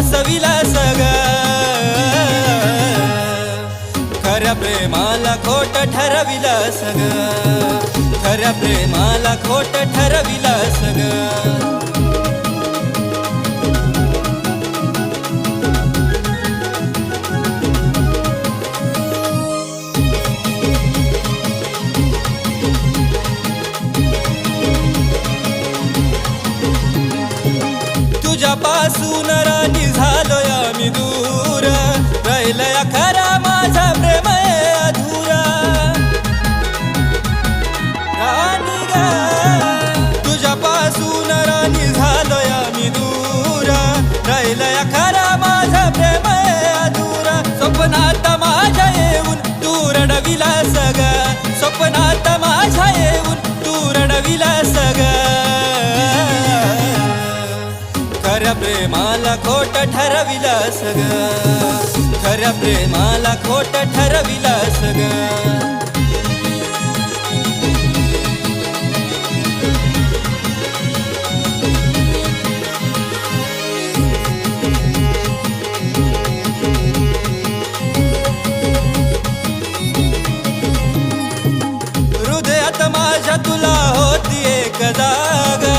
फसविला सग खऱ्या प्रेमाला खोट ठरविला सग खऱ्या प्रेमाला खोट ठरविला सग तुझ्यापासून राणी प्रेमाला खोट ठरविला सग खऱ्या प्रेमाला खोट ठरविला सग हृदयात माझ्या तुला होती एक जागा.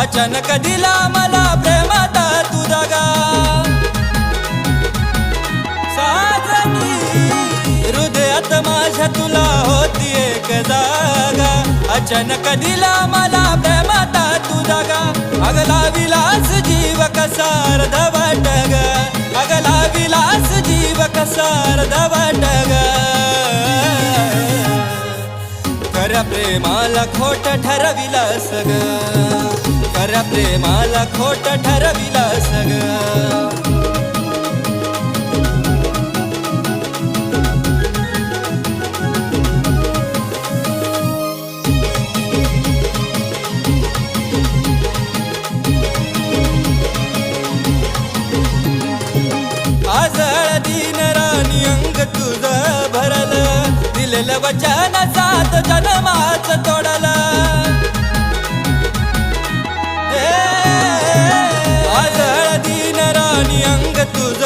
अचानक दिला मला प्रेमात जनक दिला मला प्रेमाता तू जागा अगला विलास जीव कसा अर्धवट ग अगला विलास जीव कसा अर्धवट ग खऱ्या प्रेमाला खोट ठरविला सग कर प्रेमाला खोट ठरविला दिलेलं वचन सात जन्माच तोडल. आज दिन राणी अंग तुझ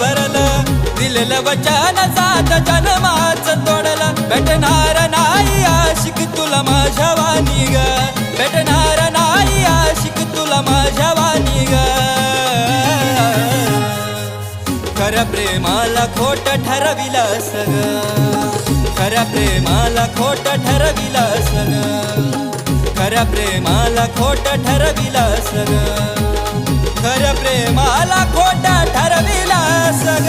भरल. दिलेलं वचन सात जन्माच तोडल. भेटणार नाही आशिक तुला माझ्या वाणी ग. भेटणार नाही आशिक तुला माझ्या वाणी ग. खरं प्रेमाला खोट ठरविलं सगळं खऱ्या प्रेमाला खोट ठरविला सग खऱ्या प्रेमाला खोट ठरविला सग खऱ्या प्रेमाला खोट ठरविला सग